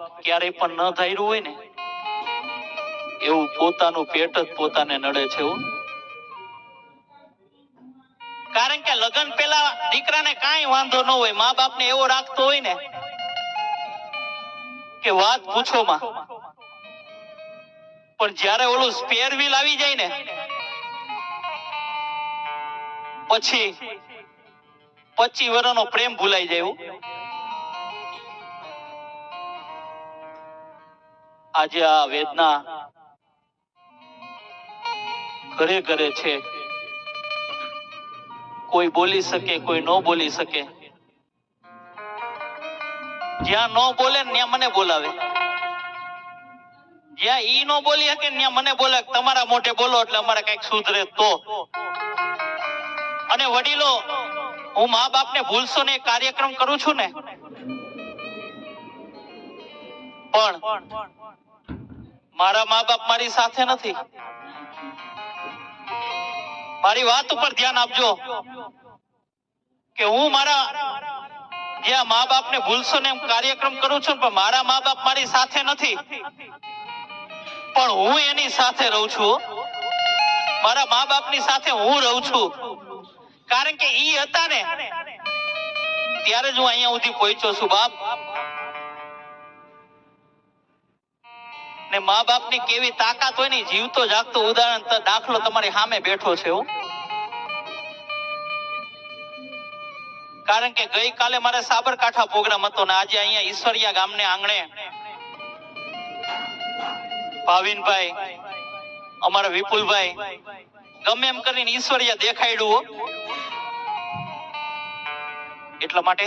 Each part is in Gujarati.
બાપે ક્યારેય પણ ન ધાર્યું હોય ને, એવું પોતાનું પેટ જ પોતાને નડે છે એવું કારણ કે લગ્ન પેલા દીકરાને કાંઈ વાંધો ન હોય, મા બાપને એવો રાખતો હોય ને, કે વાત પૂછો માં પણ જ્યારે ઓલું સ્પેર વ્હીલ આવી જાય ને, પછી પચી વર્ષનો પ્રેમ ભૂલાઈ જાય હો. આજે આ વેદના ઘરે ઘરે છે. કોઈ બોલી શકે, કોઈ ન બોલી શકે. જ્યાં ન બોલે, ત્યાં મને બોલાવે. જ્યાં ઈ ન બોલી શકે, ત્યાં મને બોલે તમારા મોઢે બોલો એટલે અમારે કંઈક સુધરે તો. અને વડીલો, હું મા બાપ ને ભૂલશો ને કાર્યક્રમ કરું છું ને. પણ મારા મા બાપ મારી સાથે નથી. મારી વાત ઉપર ધ્યાન આપજો કે હું મારા જ્યાં મા બાપને ભૂલશો ને કાર્યક્રમ કરું છું પણ મારા મા બાપ મારી સાથે નથી. પણ હું એની સાથે રહું છું. મારા મા બાપની સાથે હું રહું છું. કારણ કે ઈ હતા ને, ત્યારે જ હું અહીંયા સુધી પહોંચ્યો છું. બાપ ને મા બાપની કેવી તાકાત હોય ને જીવતો જાગતો ઉદાહરણ દાખલો તમારી સામે બેઠો છે કારણ કે ગઈ મારે સાબરકાંઠા પ્રોગ્રામ હતો ને આજે અહીંયા ઈશ્વરિયા ગામને આંગણે ભાવિનભાઈ, અમારા વિપુલભાઈ, ગમે એમ કરીને ઈશ્વરિયા દેખાડ્યું એટલા માટે?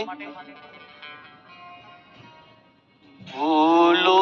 ભૂલો